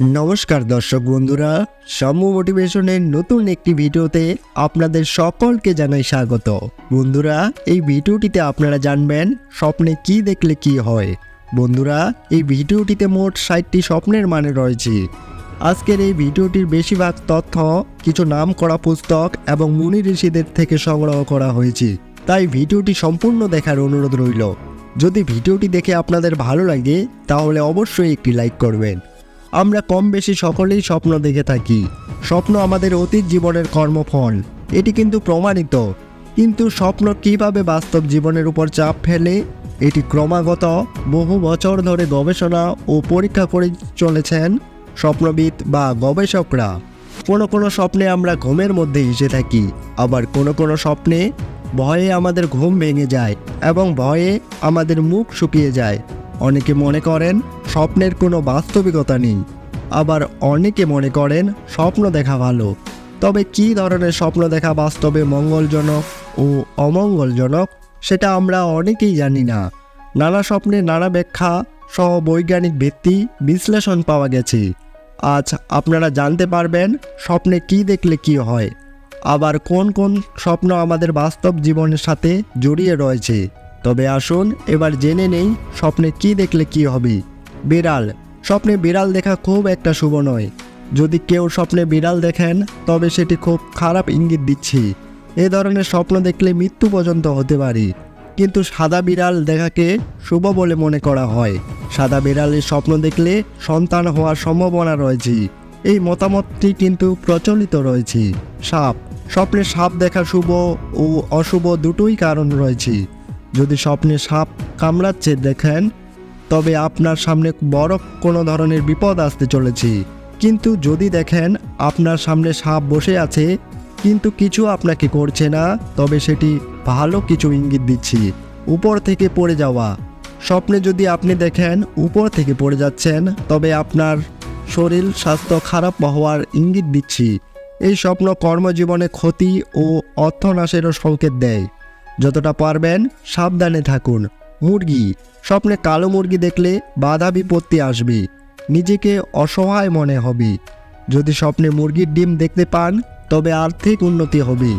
নমস্কার দর্শক বন্ধুরা সম্য মোটিভেশনের নতুন একটি ভিডিওতে আপনাদের সকলকে জানাই স্বাগত। বন্ধুরা, এই ভিডিওটিতে আপনারা জানবেন স্বপ্নে কি দেখলে কি হয়। বন্ধুরা, এই ভিডিওটিতে মোট ষাটটি স্বপ্নের মানে রয়েছে। আজকের এই ভিডিওটির বেশিরভাগ তথ্য কিছু নাম করা পুস্তক এবং মুনি ঋষিদের থেকে সংগ্রহ করা হয়েছে। তাই ভিডিওটি সম্পূর্ণ দেখার অনুরোধ রইল। যদি ভিডিওটি দেখে আপনাদের ভালো লাগে, তাহলে অবশ্যই একটি লাইক করবেন। আমরা কম বেশি সকলেই স্বপ্ন দেখে থাকি। স্বপ্ন আমাদের অতীত জীবনের কর্মফল। এটি কিন্তু প্রমাণিত। কিন্তু স্বপ্ন কীভাবে বাস্তব জীবনের উপর চাপ ফেলে? এটি ক্রমাগত বহু বছর ধরে গবেষণা ও পরীক্ষা করে চলেছেন স্বপ্নবিদ বা গবেষকরা। কোনো কোনো স্বপ্নে আমরা ঘুমের মধ্যে এসে থাকি, আবার কোনো কোনো স্বপ্নে ভয়ে আমাদের ঘুম ভেঙে যায় এবং ভয়ে আমাদের মুখ শুকিয়ে যায়। অনেকে মনে করেন স্বপ্নের কোনো বাস্তবিকতা নেই। আবার অনেকে মনে করেন স্বপ্ন দেখা ভালো। তবে কী ধরনের স্বপ্ন দেখা বাস্তবে মঙ্গলজনক ও অমঙ্গলজনক, সেটা আমরা অনেকেই জানি না। নানা স্বপ্নে নানা ব্যাখ্যা সহ বৈজ্ঞানিক ভিত্তি বিশ্লেষণ পাওয়া গেছে। আজ আপনারা জানতে পারবেন স্বপ্নে কি দেখলে কি হয়। আবার কোন কোন স্বপ্ন আমাদের বাস্তব জীবনের সাথে জড়িয়ে রয়েছে। তবে আসুন, এবার জেনে নেই স্বপ্নে কি দেখলে কি হবে। বিড়াল, স্বপ্নে বিড়াল দেখা খুব একটা শুভ নয়। যদি কেউ স্বপ্নে বিড়াল দেখেন, তবে সেটি খুব খারাপ ইঙ্গিত দিচ্ছি। এ ধরনের স্বপ্ন দেখলে মৃত্যু পর্যন্ত হতে পারে। কিন্তু সাদা বিড়াল দেখাকে শুভ বলে মনে করা হয়। সাদা বিড়ালের স্বপ্ন দেখলে সন্তান হওয়ার সম্ভাবনা রয়েছে। এই মতামতটি কিন্তু প্রচলিত রয়েছে। সাপ, স্বপ্নে সাপ দেখা শুভ ও অশুভ দুটোই কারণ রয়েছে। যদি স্বপ্নে সাপ কামড়াচ্ছে দেখেন, তবে আপনার সামনে বড় কোনো ধরনের বিপদ আসতে চলেছে। কিন্তু যদি দেখেন, আপনার সামনে সাপ বসে আছে, কিন্তু কিছু আপনাকে করছে না, তবে সেটি ভালো কিছু ইঙ্গিত দিচ্ছি, উপর থেকে পড়ে যাওয়া। স্বপ্নে যদি আপনি দেখেন, উপর থেকে পড়ে যাচ্ছেন, তবে আপনার শরীর স্বাস্থ্য খারাপ হওয়ার ইঙ্গিত দিচ্ছি। এই স্বপ্ন কর্মজীবনে ক্ষতি ও অর্থনাশেরও সংকেত দেয়। যতটা পারবেন সাবধানে থাকুন। মুরগি, স্বপ্নে কালো মুরগি দেখলে বাধা বিপত্তি আসবে। নিজেকে অসহায় মনে হবে। যদি স্বপ্নে মুরগির ডিম দেখতে পান, তবে আর্থিক উন্নতি হবে।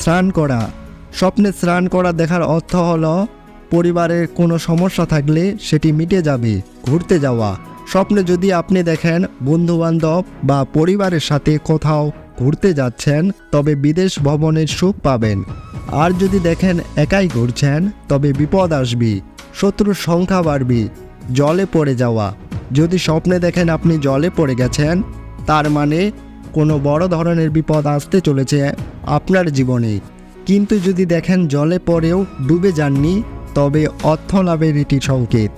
স্নান করা, স্বপ্নে স্নান করা দেখার অর্থ হলো পরিবারের কোনো সমস্যা থাকলে সেটি মিটে যাবে, ঘুরতে যাওয়া। স্বপ্নে যদি আপনি দেখেন বন্ধুবান্ধব বা পরিবারের সাথে কোথাও ঘুরতে যাচ্ছেন, তবে বিদেশ ভবনের সুখ পাবেন। আর যদি দেখেন একাই ঘুরছেন, তবে বিপদ আসবে, শত্রুর সংখ্যা বাড়বে, জলে পড়ে যাওয়া। যদি স্বপ্নে দেখেন আপনি জলে পড়ে গেছেন, তার মানে কোনো বড় ধরনের বিপদ আসতে চলেছে আপনার জীবনে। কিন্তু যদি দেখেন জলে পড়েও ডুবে যাননি, তবে অর্থ লাভের এটি সংকেত।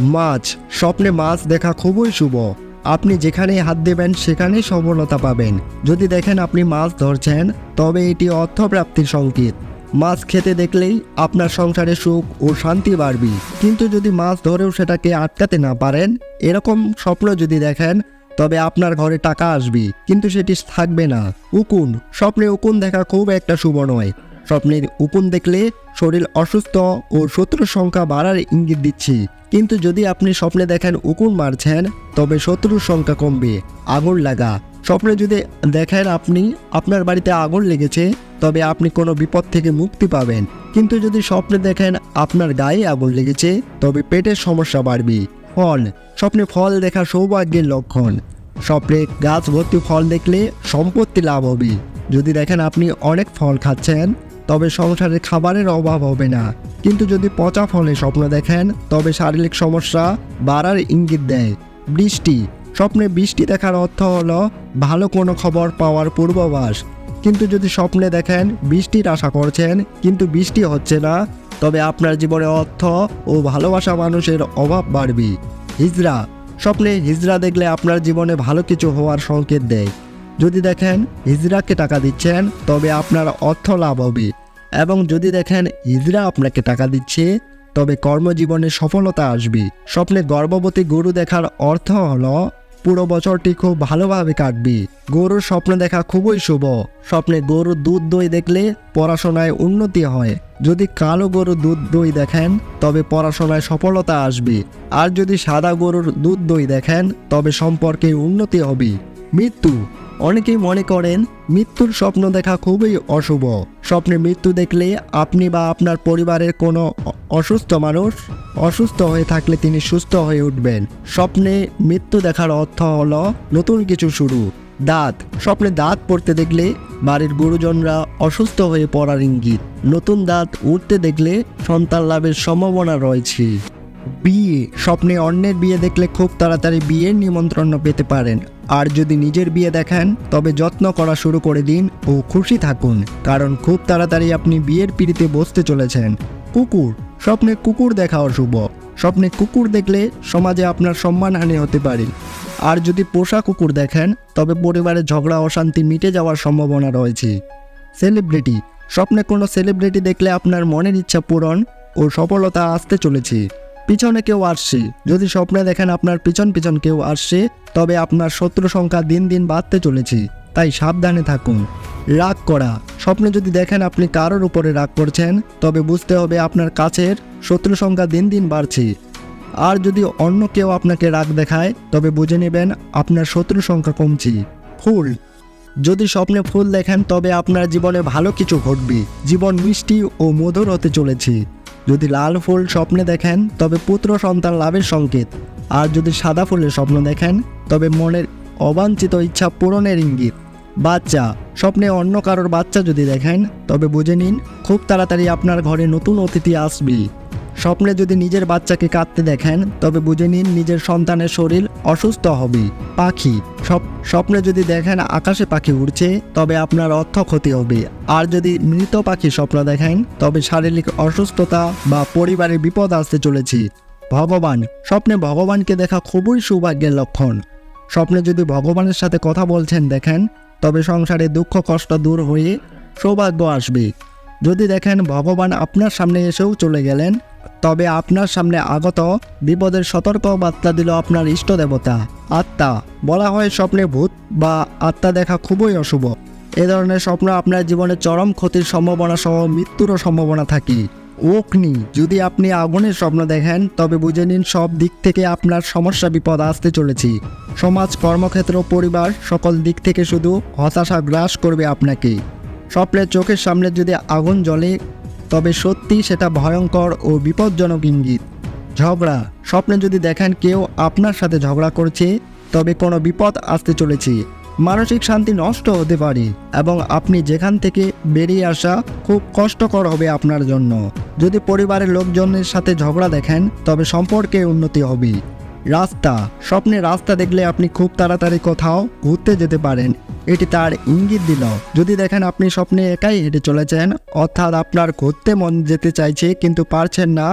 মাছ, স্বপ্নে মাছ দেখা খুবই শুভ। আপনি যেখানে হাত দেবেন, সেখানেই সফলতা পাবেন। যদি দেখেন আপনি মাছ ধরছেন, তবে এটি অর্থপ্রাপ্তির সংকেত। মাছ খেতে দেখলেই আপনার সংসারে সুখ ও শান্তি বাড়বে কিন্তু যদি মাছ ধরেও সেটাকে আটকাতে না পারেন, এরকম স্বপ্ন যদি দেখেন, তবে আপনার ঘরে টাকা আসবে কিন্তু সেটি থাকবে না। উকুন, স্বপ্নে উকুন দেখা খুব একটা শুভ নয়। স্বপ্নের উকুন দেখলে শরীর অসুস্থ ও শত্রুর সংখ্যা বাড়ার ইঙ্গিত দিচ্ছি। কিন্তু যদি আপনি স্বপ্নে দেখেন উকুন মারছেন, তবে শত্রুর সংখ্যা কমবে, আগুন লাগা। স্বপ্নে যদি দেখেন আপনি আপনার বাড়িতে আগুন লেগেছে তবে আপনি কোনো বিপদ থেকে মুক্তি পাবেন। কিন্তু যদি স্বপ্নে দেখেন আপনার গায়ে আগুন লেগেছে, তবে পেটের সমস্যা বাড়বে। ফল, স্বপ্নে ফল দেখা সৌভাগ্যের লক্ষণ। স্বপ্নে গাছ ভর্তি ফল দেখলে সম্পত্তি লাভ হবে। যদি দেখেন আপনি অনেক ফল খাচ্ছেন, তবে সংসারে খাবারের অভাব হবে না। কিন্তু যদি পচা ফলে স্বপ্ন দেখেন, তবে শারীরিক সমস্যা বাড়ার ইঙ্গিত দেয়। বৃষ্টি, স্বপ্নে বৃষ্টি দেখার অর্থ হলো ভালো কোনো খবর পাওয়ার পূর্বাভাস। কিন্তু যদি স্বপ্নে দেখেন, বৃষ্টির আশা করছেন, কিন্তু বৃষ্টি হচ্ছে না, তবে আপনার জীবনে অর্থ ও ভালোবাসা মানুষের অভাব বাড়বে। হিজরা স্বপ্নে হিজরা দেখলে আপনার জীবনে ভালো কিছু হওয়ার সংকেত দেয়। যদি দেখেন হিজরাকে টাকা দিচ্ছেন, তবে আপনার অর্থ লাভ হবে। এবং যদি দেখেন হিজরা আপনাকে টাকা দিচ্ছে, তবে কর্মজীবনে সফলতা আসবে। স্বপ্নে গর্ভবতী গরু দেখার অর্থ হলো পুরো বছরটি খুব ভালোভাবে কাটবি। গরুর স্বপ্ন দেখা খুবই শুভ। স্বপ্নে গরুর দুধ দই দেখলে পড়াশোনায় উন্নতি হয়। যদি কালো গরুর দুধ দই দেখেন, তবে পড়াশোনায় সফলতা আসবে। আর যদি সাদা গরুর দুধ দই দেখেন, তবে সম্পর্কে উন্নতি হবে। মৃত্যু অনেকেই মনে করেন, মৃত্যুর স্বপ্ন দেখা খুবই অশুভ। স্বপ্নে মৃত্যু দেখলে আপনি বা আপনার পরিবারের কোনো অসুস্থ মানুষ অসুস্থ হয়ে থাকলে তিনি সুস্থ হয়ে উঠবেন। স্বপ্নে মৃত্যু দেখার অর্থ হলো নতুন কিছু শুরু। দাঁত। স্বপ্নে দাঁত পড়তে দেখলে বাড়ির গুরুজনরা অসুস্থ হয়ে পড়ার ইঙ্গিত। নতুন দাঁত উঠতে দেখলে সন্তান লাভের সম্ভাবনা রয়েছে। বিয়ে। স্বপ্নে অন্যের বিয়ে দেখলে খুব তাড়াতাড়ি বিয়ের নিমন্ত্রণ পেতে পারেন। আর যদি নিজের বিয়ে দেখেন, তবে যত্ন করা শুরু করে দিন ও খুশি থাকুন। কারণ খুব তাড়াতাড়ি আপনি বিয়ের পিড়িতে বসতে চলেছেন। কুকুর। স্বপ্নে কুকুর দেখা অশুভ। স্বপ্নে কুকুর দেখলে সমাজে আপনার সম্মানহানি হতে পারে। আর যদি পোষা কুকুর দেখেন, তবে পরিবারে ঝগড়া, অশান্তি মিটে যাওয়ার সম্ভাবনা রয়েছে। সেলিব্রিটি। স্বপ্নে কোনো সেলিব্রিটি দেখলে আপনার মনের ইচ্ছা পূরণ ও সফলতা আসতে চলেছে। পিছনে কেউ আসছে। যদি স্বপ্নে দেখেন আপনার পিছন পিছন কেউ আসছে, তবে আপনার শত্রু সংখ্যা দিন দিন বাড়তে চলেছে। তাই সাবধানে থাকুন। রাগ করা। স্বপ্নে যদি দেখেন আপনি কারোর উপরে রাগ করছেন, তবে বুঝতে হবে আপনার কাছের শত্রু সংখ্যা দিন দিন বাড়ছে। আর যদি অন্য কেউ আপনাকে রাগ দেখায়, তবে বুঝে নেবেন আপনার শত্রু সংখ্যা কমছে। ফুল। যদি স্বপ্নে ফুল দেখেন, তবে আপনার জীবনে ভালো কিছু ঘটবে। জীবন মিষ্টি ও মধুর হতে চলেছে। যদি লাল ফুল স্বপ্নে দেখেন, তবে পুত্র সন্তান লাভের সংকেত। আর যদি সাদা ফুলের স্বপ্ন দেখেন, তবে মনের অবাঞ্ছিত ইচ্ছা পূরণের ইঙ্গিত। বাচ্চা, স্বপ্নে অন্য কারোর বাচ্চা যদি দেখেন, তবে বুঝে নিন, খুব তাড়াতাড়ি আপনার ঘরে নতুন অতিথি আসবে স্বপ্নে যদি নিজের বাচ্চাকে কাঁদতে দেখেন, তবে বুঝে নিন নিজের সন্তানের শরীর অসুস্থ হবে, পাখি সব স্বপ্নে যদি দেখেন আকাশে পাখি উড়ছে, তবে আপনার অর্থ ক্ষতি হবে। আর যদি মৃত পাখি স্বপ্ন দেখেন, তবে শারীরিক অসুস্থতা বা পরিবারের বিপদ আসতে চলেছে। ভগবান, স্বপ্নে ভগবানকে দেখা খুবই সৌভাগ্যের লক্ষণ। স্বপ্নে যদি ভগবানের সাথে কথা বলছেন দেখেন, তবে সংসারে দুঃখ, কষ্ট দূর হয়ে সৌভাগ্য আসবে। যদি দেখেন ভগবান আপনার সামনে এসেও চলে গেলেন তবে আপনার সামনে আগত বিপদের সতর্ক বার্তা দিল আপনার ইষ্ট দেবতা আত্মা, বলা হয় স্বপ্নে ভূত বা আত্মা দেখা খুবই অশুভ। এ ধরনের স্বপ্ন আপনার জীবনে চরম ক্ষতির সম্ভাবনা সহ মৃত্যুরও সম্ভাবনা থাকে। অগ্নি, যদি আপনি আগুনের স্বপ্ন দেখেন, তবে বুঝে নিন সব দিক থেকে আপনার সমস্যা, বিপদ আসতে চলেছে। সমাজ, কর্মক্ষেত্র, পরিবার সকল দিক থেকে শুধু হতাশা গ্রাস করবে আপনাকে। স্বপ্নের চোখের সামনে যদি আগুন জ্বলে তবে সত্যি সেটা ভয়ঙ্কর ও বিপজ্জনক ইঙ্গিত। ঝগড়া। স্বপ্নে যদি দেখেন কেউ আপনার সাথে ঝগড়া করছে, তবে কোনো বিপদ আসতে চলেছে। মানসিক শান্তি নষ্ট হতে পারে এবং আপনি যেখান থেকে বেরিয়ে আসা খুব কষ্টকর হবে আপনার জন্য। যদি পরিবারের লোকজনের সাথে ঝগড়া দেখেন, তবে সম্পর্কে উন্নতি হবে। রাস্তা। স্বপ্নে রাস্তা দেখলে আপনি খুব তাড়াতাড়ি কোথাও ঘুরতে যেতে পারেন। এটি তার ইঙ্গিত দিল। যদি দেখেন আপনি স্বপ্নে একাই হেঁটে চলেছেন, অর্থাৎ আপনার ঘুরতে মন যেতে চাইছে কিন্তু পারছেন না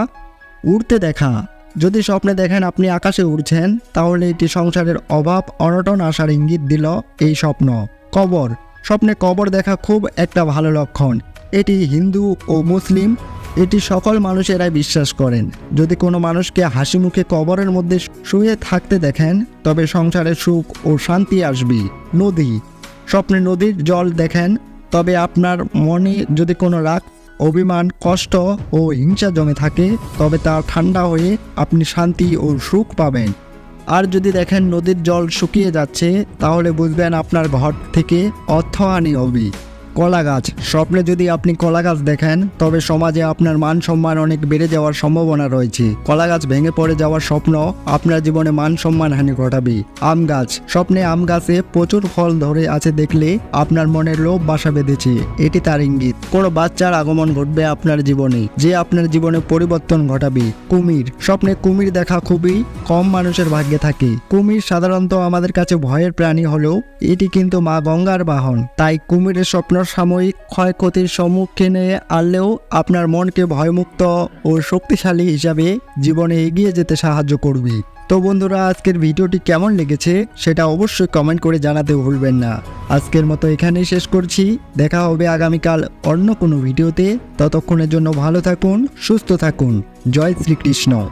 উড়তে দেখা। যদি স্বপ্নে দেখেন আপনি আকাশে উড়ছেন, তাহলে এটি সংসারের অভাব, অনটন আসার ইঙ্গিত দিল এই স্বপ্ন। কবর। স্বপ্নে কবর দেখা খুব একটা ভালো লক্ষণ। এটি হিন্দু ও মুসলিম, এটি সকল মানুষেরাই বিশ্বাস করেন। যদি কোনো মানুষকে হাসি মুখে কবরের মধ্যে শুয়ে থাকতে দেখেন, তবে সংসারে সুখ ও শান্তি আসবে নদী। স্বপ্নে নদীর জল দেখেন, তবে আপনার মনে যদি কোনো রাগ, অভিমান, কষ্ট ও হিংসা জমে থাকে, তবে তা ঠান্ডা হয়ে আপনি শান্তি ও সুখ পাবেন। আর যদি দেখেন নদীর জল শুকিয়ে যাচ্ছে, তাহলে বুঝবেন আপনার ঘর থেকে অর্থহানি হবে। কলা গাছ। স্বপ্নে যদি আপনি কলা গাছ দেখেন, তবে সমাজে আপনার মান সম্মান অনেক বেড়ে যাওয়ার সম্ভাবনা রয়েছে। কলা গাছ ভেঙে পড়ে যাওয়ার স্বপ্ন আপনার জীবনে মান সম্মান হানি ঘটাবে। আম গাছ। স্বপ্নে আম গাছে প্রচুর ফল ধরে আছে দেখলে আপনার মনে লোভ বাসা বেঁধেছে। এটি তার ইঙ্গিত। কোনো বাচ্চার আগমন ঘটবে আপনার জীবনে, যে আপনার জীবনে পরিবর্তন ঘটাবে। কুমির। স্বপ্নে কুমির দেখা খুবই কম মানুষের ভাগ্যে থাকে। কুমির সাধারণত আমাদের কাছে ভয়ের প্রাণী হলেও এটি কিন্তু মা গঙ্গার বাহন। তাই কুমিরের স্বপ্ন সাময়িক ক্ষয়ক্ষতির সম্মুখীনে আনলেও আপনার মনকে ভয়মুক্ত ও শক্তিশালী হিসাবে জীবনে এগিয়ে যেতে সাহায্য করবে। তো বন্ধুরা, আজকের ভিডিওটি কেমন লেগেছে সেটা অবশ্যই কমেন্ট করে জানাতে ভুলবেন না। আজকের মতো এখানেই শেষ করছি। দেখা হবে আগামীকাল অন্য কোনো ভিডিওতে। ততক্ষণের জন্য ভালো থাকুন, সুস্থ থাকুন। জয় শ্রীকৃষ্ণ।